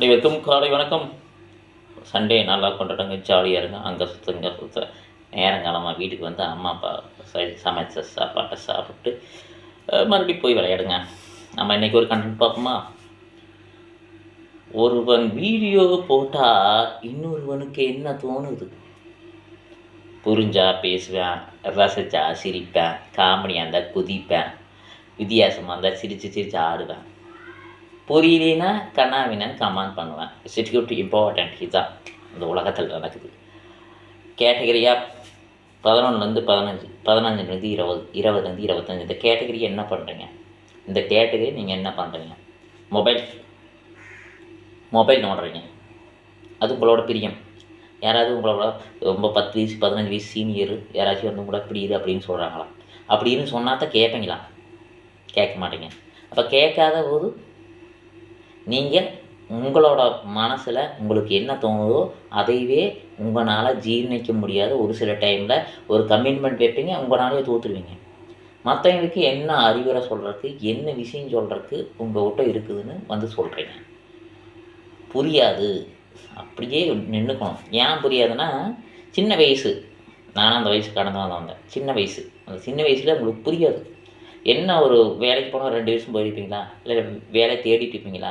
அனைவருக்கும் காலை வணக்கம். சண்டே நல்லா கொண்டாடுங்க ஜாலியாக இருங்க. அங்கே சுற்ற இங்கே சுற்ற நேரங்காலமாக வீட்டுக்கு வந்து அம்மா அப்பா சமைச்ச சாப்பாட்டை சாப்பிட்டு மறுபடியும் போய் விளையாடுங்க. நம்ம இன்றைக்கி ஒரு கண்டென்ட் பார்ப்போமா? ஒருவன் வீடியோ போட்டால் இன்னொருவனுக்கு என்ன தோணுது? புரிஞ்சா பேசுவேன் ரசிச்சா சிரிப்பேன் காமெடியாக இருந்தால் குதிப்பேன் வித்தியாசமாக இருந்தால் சிரித்து சிரித்து ஆடுவேன். புரியலனா கண்ணாவினன் கமாண்ட் பண்ணுவேன். செக்யூரிட்டி இம்பார்ட்டண்ட் இதுதான். இந்த உலகத்தில் நடக்குது. கேட்டகரியாக பதினொன்றுலேருந்து பதினஞ்சு பதினஞ்சுலேருந்து இருபது இருபதுலேருந்து இருபத்தஞ்சு. இந்த கேட்டகரி என்ன பண்ணுறீங்க இந்த கேட்டகரி நீங்கள் என்ன பண்ணுறீங்க மொபைல் மொபைல் நோண்டுறீங்க. அது உங்களோட பிரியம். யாராவது உங்களோட ரொம்ப பத்து வயசு பதினஞ்சு வயசு சீனியர் யாராச்சும் வந்து உங்களோட பிரியுது அப்படின்னு சொல்கிறாங்களா அப்படின்னு சொன்னால் தான் கேட்பீங்களா? கேட்க மாட்டீங்க. அப்போ கேட்காத போது நீங்கள் உங்களோட மனசில் உங்களுக்கு என்ன தோணுதோ அதைவே உங்களால் ஜீர்ணிக்க முடியாத ஒரு சில டைமில் ஒரு கமிட்மெண்ட் வைப்பீங்க உங்களாலே தோற்றுருவீங்க மற்றவங்களுக்கு என்ன அறிவுரை சொல்கிறதுக்கு என்ன விஷயம் சொல்கிறதுக்கு உங்கள் கிட்ட இருக்குதுன்னு வந்து சொல்கிறீங்க புரியாது. அப்படியே நின்றுக்கணும் ஏன் புரியாதுன்னா சின்ன வயசு. நானும் அந்த வயசு கடந்து வந்தேன். சின்ன வயசு. அந்த சின்ன வயசில் உங்களுக்கு புரியாது. என்ன ஒரு வேலைக்கு போனால் ரெண்டு வருஷம் போயிருப்பீங்களா? இல்லை வேலை தேடிட்டு இருப்பீங்களா?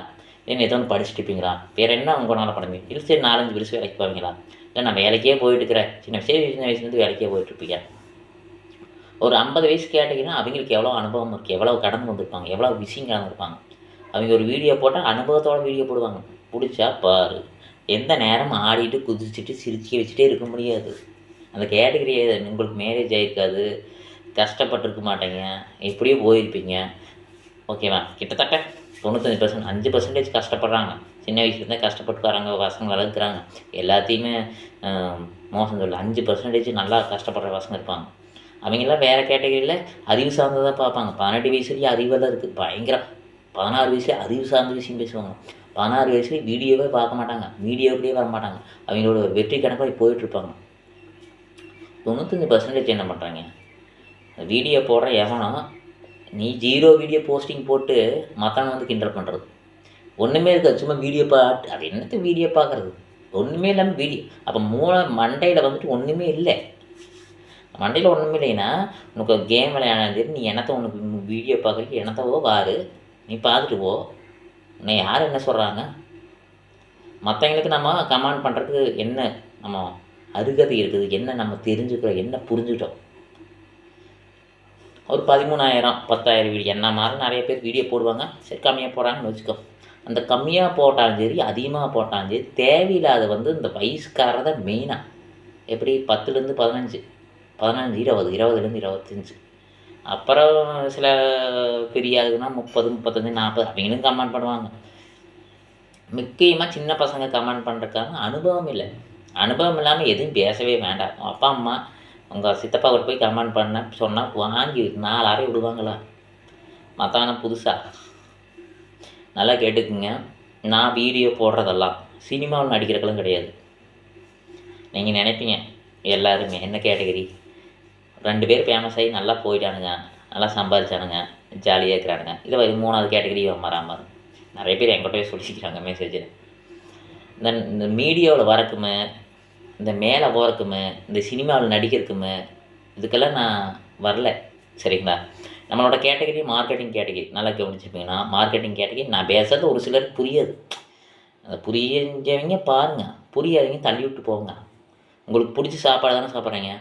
ஏன் ஏதோ ஒன்று படிச்சுட்டு இருப்பீங்களா வேறு என்ன உங்களால் பண்ண முடியும் இல்லை சரி நாலஞ்சு வருஷம் வேலைக்கு போவீங்களா? இல்லை நான் வேலைக்கே போயிட்டு இருக்கிறேன் சின்ன வயசு சின்ன வயசுலேருந்து வேலைக்கே போயிட்டுருப்பீங்க. ஒரு ஐம்பது வயசு கேட்டிங்கன்னா அவங்களுக்கு எவ்வளோ அனுபவம் இருக்குது எவ்வளோ கடந்து வந்திருப்பாங்க எவ்வளோ விஷயம் கடந்துருப்பாங்க அவங்க ஒரு வீடியோ போட்டால் அனுபவத்தோட வீடியோ போடுவாங்க. பிடிச்சா பாரு. எந்த நேரமும் ஆடிட்டு குதிச்சுட்டு சிரிச்சு வச்சுட்டே இருக்க முடியாது. அந்த கேட்டகரி உங்களுக்கு மேரேஜ் ஆகிருக்காது கஷ்டப்பட்டிருக்க மாட்டீங்க. எப்படியோ போயிருப்பீங்க. ஓகேவா கிட்டத்தட்ட தொண்ணூத்தஞ்சு பர்சன்ட் அஞ்சு பர்சன்டேஜ் கஷ்டப்படுறாங்க. சின்ன வயசுலேருந்தே கஷ்டப்பட்டு வராங்க பசங்க வளர்க்குறாங்க. எல்லாத்தையுமே மோசம் சொல்ல அஞ்சு பர்சன்டேஜ் நல்லா கஷ்டப்படுற பசங்க இருப்பாங்க. அவங்கெல்லாம் வேறு கேட்டகரியில் அறிவு சார்ந்ததாக பார்ப்பாங்க. பதினெட்டு வயசுலேயே அறிவெல்லாம் இருக்குது பயங்கரம் பதினாறு வயசுலேயே அறிவு சார்ந்த விஷயம் பேசுவாங்க. பதினாறு வயசுலேயே வீடியோவே பார்க்க மாட்டாங்க. வீடியோக்குள்ளேயே வர மாட்டாங்க. அவங்களோட வெற்றி கணக்காக போயிட்டுருப்பாங்க. தொண்ணூத்தஞ்சு பர்சன்டேஜ் என்ன பண்ணுறாங்க வீடியோ போடுற எவனோ நீ ஜீரோ வீடியோ போஸ்டிங் போட்டு மற்றவங்க வந்து கிண்டல் பண்ணுறது ஒன்றுமே இருக்காது சும்மா வீடியோ பார்த்து அது என்னத்து வீடியோ பார்க்குறது ஒன்றுமே இல்லாமல் வீடியோ. அப்போ மூளை மண்டையில் வந்துட்டு ஒன்றுமே இல்லை. மண்டையில் ஒன்றுமே இல்லைன்னா உனக்கு கேம் விளையாடுறது நீ என்னத்தை உனக்கு வீடியோ பார்க்குறதுக்கு என்னத்தவோ வாரு. நீ பார்த்துட்டு போ. உன்னை யார் என்ன சொல்கிறாங்க மற்றவங்களுக்கு நம்ம கமெண்ட் பண்ணுறதுக்கு என்ன நம்ம அருகதை இருக்குது என்ன நம்ம தெரிஞ்சுக்கிறோம் என்ன புரிஞ்சுக்கிட்டோம்? ஒரு பதிமூணாயிரம் பத்தாயிரம் வீடியோ என்ன மாதிரி நிறைய பேர் வீடியோ போடுவாங்க. சரி கம்மியாக போடுறாங்கன்னு வச்சுக்கோ. அந்த கம்மியாக போட்டாலும் சரி அதிகமாக போட்டாலும் சரி தேவையில்லாத வந்து இந்த வயசுக்காரர் தான் மெயினாக எப்படி? பத்துலேருந்து பதினஞ்சு. பதினஞ்சு இருபது இருபதுலேருந்து இருபத்தஞ்சி. அப்புறம் சில பெரிய அதுக்குன்னா முப்பது முப்பத்தஞ்சு நாற்பது அவங்களும் கமெண்ட் பண்ணுவாங்க. முக்கியமாக சின்ன பசங்க கமெண்ட் பண்ணுறதுக்கான அனுபவம் இல்லை. அனுபவம் இல்லாமல் எதுவும் பேசவே வேண்டாம். அப்பா அம்மா உங்கள் சித்தப்பா கூட போய் கமெண்ட் பண்ண சொன்னால் வாங்கி நாலு அறை விடுவாங்களா? மத்தான புதுசாக நல்லா கேட்டுக்குங்க. நான் வீடியோ போடுறதெல்லாம் சினிமாவில் நடிக்கிறக்கெல்லாம் கிடையாது. நீங்கள் நினைப்பீங்க எல்லாருமே என்ன கேட்டகரி? ரெண்டு பேர் ஃபேமஸ் ஆகி நல்லா போயிட்டானுங்க. நல்லா சம்பாதிச்சானுங்க. ஜாலியாக இருக்கிறானுங்க. இதை வரை மூணாவது கேட்டகரி மாறாமல் நிறைய பேர் என்கிட்டயே சொல்லிக்கிறாங்க மெசேஜில் இந்த இந்த மீடியாவில் வரக்குமே இந்த மேலே போகிறக்குமே இந்த சினிமாவில் நடிக்கிறதுக்குமே இதுக்கெல்லாம் நான் வரல. சரிங்களா? நம்மளோட கேட்டகரி மார்க்கெட்டிங் கேட்டகரி நல்லா கவனிச்சுப்பீங்கன்னா மார்க்கெட்டிங் கேட்டகரி நான் பேசுறது ஒரு சிலருக்கு புரியாது. அதை புரிஞ்சவங்க பாருங்கள் புரியாதவங்க தள்ளி விட்டு போங்க. உங்களுக்கு பிடிச்ச சாப்பாடு தானே சாப்பிட்றீங்க?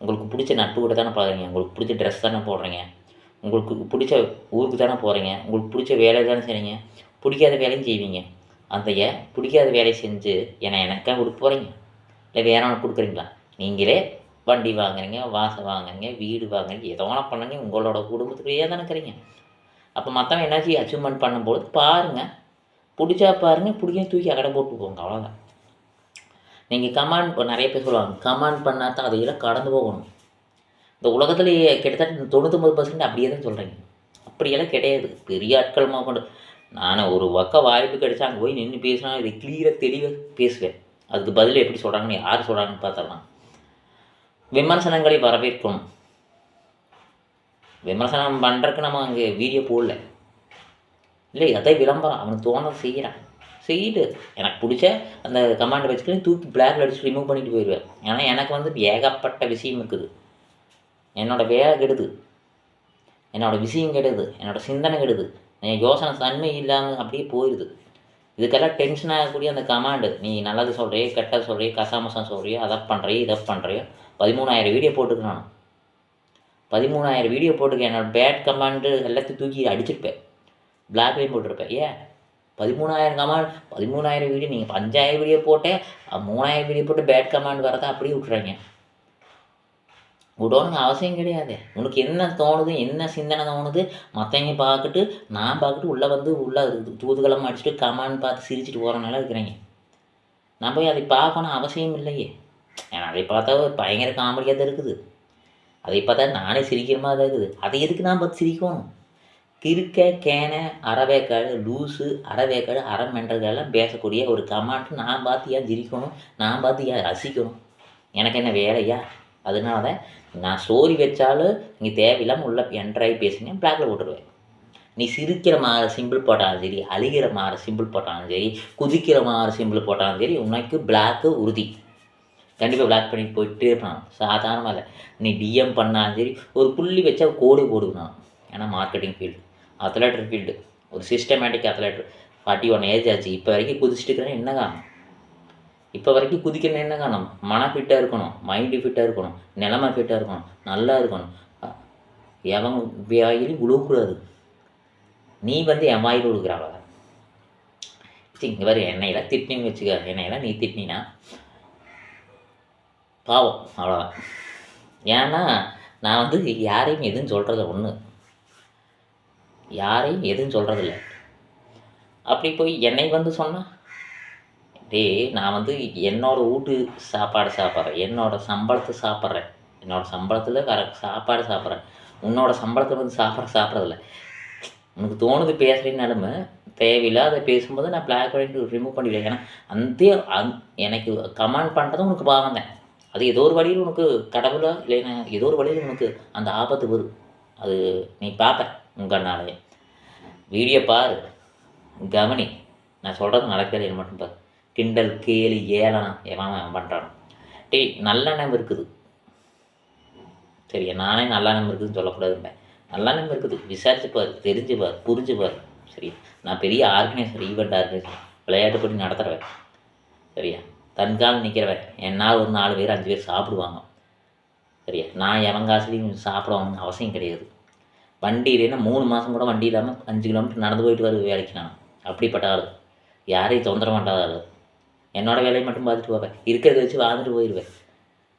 உங்களுக்கு பிடிச்ச நட்பு கூட தானே பார்க்குறீங்க உங்களுக்கு பிடிச்ச ட்ரெஸ் தானே போடுறீங்க? உங்களுக்கு பிடிச்ச ஊருக்கு தானே போகிறீங்க உங்களுக்கு பிடிச்ச வேலை தானே செய்கிறீங்க பிடிக்காத வேலையும் செய்வீங்க. அந்த ஏன்? பிடிக்காத வேலையை செஞ்சு என்னை எனக்கா கொடுக்க போகிறீங்க இல்லை வேற ஒன்று கொடுக்குறீங்களா? நீங்களே வண்டி வாங்குறீங்க வாசல் வாங்குறீங்க வீடு வாங்குறீங்க ஏதோ ஒன்று பண்ணுங்க உங்களோட குடும்பத்துக்குள்ளேயே தானே இருக்கிறீங்க. அப்போ மற்றவன் என்னாச்சு அச்சீவ்மெண்ட் பண்ணும்போது பாருங்கள் பிடிச்சா பாருங்கள் பிடிக்க தூக்கி அக்கடை போட்டு போங்க அவ்வளோதான் நீங்கள் கமாண்ட் இப்போ நிறைய பேர் சொல்லுவாங்க கமாண்ட் பண்ணால் தான் அதையெல்லாம் கடந்து போகணும். இந்த உலகத்துலேயே கிட்டத்தட்ட தொண்ணூத்தொம்பது பர்சன்ட் அப்படியே தான் சொல்கிறீங்க அப்படியெல்லாம் கிடையாது. பெரிய ஆட்கள் கொண்டு நான் ஒரு பக்கம் வாய்ப்பு கிடைச்சா அங்கே போய் நின்று பேசினா இது கிளியராக தெளிவாக பேசுவேன். அதுக்கு பதில் எப்படி சொல்கிறாங்கன்னு யார் சொல்கிறாங்கன்னு பார்த்தரலாம் விமர்சனங்களை வரவேற்கணும் விமர்சனம் பண்ணுறதுக்கு நம்ம அங்கே வீடியோ போடல. இல்லை அதே விளம்பரம்? அவனுக்கு தோணதை செய்கிறான். செய்யிட்டு எனக்கு பிடிச்ச அந்த கமாண்டை வச்சுக்கிட்டு தூக்கி பிளாக்ல அடிச்சு ரிமூவ் பண்ணிட்டு போயிடுவேன். ஏன்னா எனக்கு வந்து ஏகப்பட்ட விஷயம் இருக்குது. என்னோடய வேலை கெடுது. என்னோடய விஷயம் கெடுது. என்னோடய சிந்தனை கெடுது. என் யோசனை தன்மை இல்லாமல் அப்படியே போயிடுது இதுக்கெல்லாம் டென்ஷன் ஆகக்கூடிய அந்த கமாண்டு நீ நல்லது சொல்கிறியே கெட்டது சொல்கிறியே கசாமசம் சொல்கிறியோ அதை பண்ணுறியோ இதை பண்ணுறியோ பதிமூணாயிரம் வீடியோ போட்டுக்கலாம் பதிமூணாயிரம் வீடியோ போட்டுக்க என்னோட பேட் கமாண்டு எல்லாத்தையும் தூக்கி அடிச்சிருப்பேன். பிளாக்லேயும் போட்டிருப்பேன். ஏன்? பதிமூணாயிரம் கமாண்ட் பதிமூணாயிரம் வீடியோ நீங்கள் அஞ்சாயிரம் வீடியோ போட்டேன் மூணாயிரம் வீடியோ போட்டு பேட் கமாண்ட் வரதை அப்படியே விட்டுறாங்க. விடணுங்க அவசியம் கிடையாது. உனக்கு என்ன தோணுது என்ன சிந்தனை தோணுது மற்றவங்க பார்த்துட்டு நான் பார்த்துட்டு உள்ளே வந்து உள்ளே தூதுகளம் அடிச்சுட்டு கமான்னு பார்த்து சிரிச்சிட்டு போகிறனால இருக்கிறேங்க. நான் போய் அதை பார்க்கணும் அவசியம் இல்லையே. ஏன்னா அதை பார்த்தா பயங்கர காமெடியாக தான் இருக்குது. அதை பார்த்தா நானே சிரிக்கிற மாதிரி தான் இருக்குது. அதை எதுக்கு நான் பார்த்து சிரிக்கணும்? கிறுக்க கேன அறவேக்காடு லூஸு அறவேக்காடு அறமென்றதெல்லாம் பேசக்கூடிய ஒரு கமாண்ட் நான் பார்த்து ஏன் சிரிக்கணும்? நான் பார்த்து ஏன் ரசிக்கணும்? எனக்கு என்ன வேலையா? அதனால நான் ஸ்டோரி வச்சாலும் நீ தேவையில்லாமல் உள்ள என்ட்ராகி பேசுனேன் பிளாக்ல போட்டுருவேன். நீ சிரிக்கிற மாதிரி சிம்பிள் போட்டாலும் சரி அழுகிற மாதிரி சிம்பிள் போட்டாலும் சரி குதிக்கிற மாதிரி சிம்பிள் போட்டாலும் சரி உனக்கு பிளாக்கு உறுதி. கண்டிப்பாக பிளாக் பண்ணிட்டு போயிட்டே இருப்பான். சாதாரணமாக இல்லை. நீ டிஎம் பண்ணாலும் சரி ஒரு புள்ளி வச்சா கோடு போடுவான். ஏன்னா மார்க்கெட்டிங் ஃபீல்டு அத்லெட்டர் ஃபீல்டு ஒரு சிஸ்டமேட்டிக் அத்லெட்டர் ஃபார்ட்டி ஒன் ஏஜ் ஆச்சு. இப்போ வரைக்கும் குதிச்சுட்டு இருக்கிறேன். என்ன காரணம்? இப்போ வரைக்கும் குதிக்கணும் என்ன காரணம்? மன ஃபிட்டாக இருக்கணும் மைண்டு ஃபிட்டாக இருக்கணும் நிலமை ஃபிட்டாக இருக்கணும் நல்லா இருக்கணும். எவன் வாயிலும் விழுகக்கூடாது நீ வந்து என் வாயில் உழுகிறாவ சரி இங்கே என்னையெல்லாம் எண்ணெயில் திட்டின்னு வச்சுக்க என்னையெல்லாம் நீ திட்டினா? பாவம் அவ்வளோதான் ஏன்னா நான் வந்து யாரையும் எதுவும் சொல்கிறது ஒன்று யாரையும் எதுவும் சொல்கிறதில்ல அப்படி போய் என்னை வந்து சொன்னால் டேய் நான் வந்து என்னோடய வீட்டு சாப்பாடு சாப்பிட்றேன். என்னோடய சம்பளத்தை சாப்பிட்றேன். என்னோடய சம்பளத்தில் வர சாப்பாடு சாப்பிட்றேன். உன்னோட சம்பளத்தை வந்து சாப்பிட்ற சாப்பிட்றதில்ல. உனக்கு தோணுது பேசுகிறீங்கனாலுமே தேவையில்லாத பேசும்போது நான் பிளாக் பண்ணிட்டு ரிமூவ் பண்ணிவிடுவேன் ஏன்னா அந்த அந் எனக்கு கமெண்ட் பண்ணுறதும் உனக்கு பாவம் தான். அது ஏதோ ஒரு வழியில் உனக்கு கடவுளோ இல்லைன்னா ஏதோ ஒரு வழியில் உனக்கு அந்த ஆபத்து வரும் அது நீ பார்ப்ப உங்கள்னாலே வீடியோ பாரு. கவனி. நான் சொல்கிறது நடக்கிறது மட்டும் பாரு. கிண்டல் கேலி ஏளனம் எவன் பண்ணுறான் டேய் நல்லெண்ணம் இருக்குது. சரியா நானே நல்லெண்ணம் இருக்குதுன்னு சொல்லக்கூடாதுங்க நல்லெண்ணம் இருக்குது. விசாரிச்சு பாரு தெரிஞ்சு பார் புரிஞ்சு பார் சரியா நான் பெரிய ஆர்கனைசர் ஈவெண்ட் ஆர்கனைசர் விளையாட்டு போட்டி நடத்துகிறவன் சரியா தன்கால் நிற்கிறவன் என்னால் ஒரு நாலு பேர் அஞ்சு பேர் சாப்பிடுவாங்க. சரியா நான் எவன் காசுலையும் சாப்பிடுவாங்கன்னு அவசியம் கிடையாது. வண்டி இல்லைன்னா மூணு மாதம் கூட வண்டி இல்லாமல் அஞ்சு கிலோமீட்டர் நடந்து போயிட்டு வருது வேலைக்கு நான். அப்படிப்பட்ட ஆள். யாரையும் தொந்தரமாட்டாத ஆள். என்னோடய வேலையை மட்டும் பார்த்துட்டு போவேன். இருக்கிறத வச்சு வாழ்ந்துட்டு போயிடுவேன்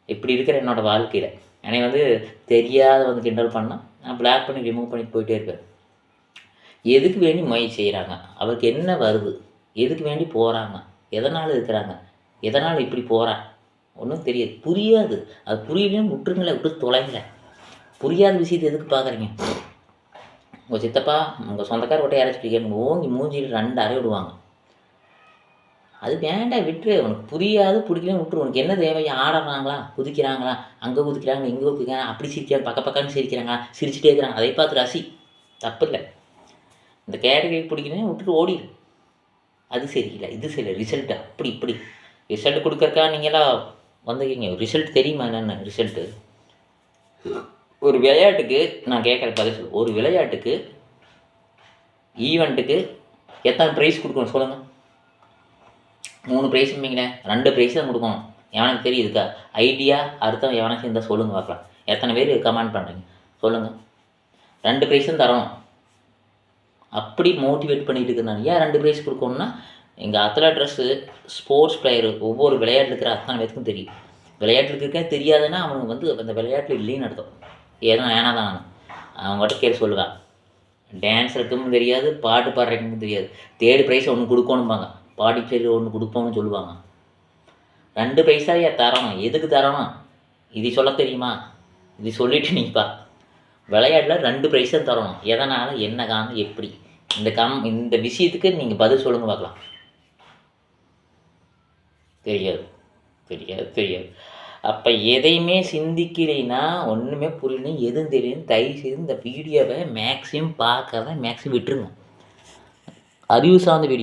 இப்படி இருக்கிற என்னோடய வாழ்க்கையில். என்னை வந்து தெரியாத வந்து கிண்டல் பண்ணால் நான் பிளாக் பண்ணி ரிமூவ் பண்ணிட்டு போயிட்டே இருப்பேன். எதுக்கு வேண்டி முயற்சி செய்கிறாங்க அவருக்கு என்ன வருது? எதுக்கு வேண்டி போகிறாங்க எதனால் இருக்கிறாங்க? எதனால் இப்படி போகிறான் ஒன்றும் தெரியாது. புரியாது. அது புரியலன்னு விட்டுருங்களேன் விட்டு தொலைங்களேன் புரியாத விஷயத்தை எதுக்கு பார்க்குறீங்க? உங்கள் சித்தப்பா உங்கள் சொந்தக்கார கொட்டை யாராச்சும் ஓங்கி மூஞ்சி ரெண்டு அறை விடுவாங்க. அது வேண்டாம் விட்டுரு. உனக்கு புரியாது பிடிக்கலன்னு விட்டுரு. உனக்கு என்ன தேவை? ஆடுறாங்களா? குதிக்கிறாங்களா? அங்கே குதிக்கிறாங்க இங்கே குதிக்கிறாங்க. அப்படி சிரிக்கிறாங்க பக்க பக்கம்னு சிரிக்கிறாங்களா? சிரிச்சுட்டே இருக்கிறாங்க. அதை பார்த்து ரசி. தப்பு இல்லை இந்த கேட்டகரி பிடிக்கலன்னு விட்டுட்டு ஓடிடு அது சரியில்லை. இது சரி ரிசல்ட்டு அப்படி இப்படி. ரிசல்ட் கொடுக்கறக்கா நீங்களாம் வந்துக்கிங்க ரிசல்ட் தெரியுமா என்னென்ன? ரிசல்ட்டு ஒரு விளையாட்டுக்கு நான் கேட்குற பதில் சொல்லு. ஒரு விளையாட்டுக்கு ஈவெண்ட்டுக்கு எத்தனை ப்ரைஸ் கொடுக்கணும் சொல்லுங்கள் மூணு ப்ரைஸ் வைங்களேன் ரெண்டு ப்ரைஸ் தான் கொடுக்கணும். எவனுக்கு தெரியுதுக்கா ஐடியா அர்த்தம் எவனுக்கு இருந்தால் சொல்லுங்கள் பார்க்கலாம். எத்தனை பேர் கமெண்ட் பண்ணுறீங்க சொல்லுங்கள் ரெண்டு ப்ரைஸும் தரணும். அப்படி மோட்டிவேட் பண்ணிகிட்டு இருக்கேன் நான். ஏன் ரெண்டு ப்ரைஸ் கொடுக்கணும்னா எங்கள் அத்லட்ரஸ்ஸு ஸ்போர்ட்ஸ் பிளேயர் ஒவ்வொரு விளையாட்டில் இருக்கிற அத்தனை பேருக்கும் தெரியும். விளையாட்டில் இருக்க தெரியாதுன்னா அவனுக்கு வந்து அந்த விளையாட்டில் இல்லைன்னு அர்த்தம். ஏதோ ஏனா தான் அவங்க மட்டும் கேட்டு சொல்லுவேன். டான்ஸ் இருக்குன்னு தெரியாது பாட்டு பாடுறதுக்கும் தெரியாது. தேர்டு ப்ரைஸ் ஒன்று கொடுக்கணும்பாங்க. பாடிச்சேரி ஒன்று கொடுப்போம்னு சொல்லுவாங்க. ரெண்டு பைசாயா தரணும். எதுக்கு தரணும்? இது சொல்ல தெரியுமா? இது சொல்லிட்டு நீப்பா விளையாட்டில் ரெண்டு பைசா தரணும். எதனால்? என்ன காரணம்? எப்படி? இந்த கம் இந்த விஷயத்துக்கு நீங்கள் பதில் சொல்லுங்க பார்க்கலாம். தெரியாது. தெரியாது தெரியாது. அப்போ எதையுமே சிந்திக்கலைன்னா ஒன்றுமே புரியல எதுவும் தெரியும் தயவு செய்து இந்த வீடியோவை மேக்ஸிமம் பார்க்கறத மேக்ஸிமம் விட்டுருங்க. அறிவு சார்ந்த வீடியோ.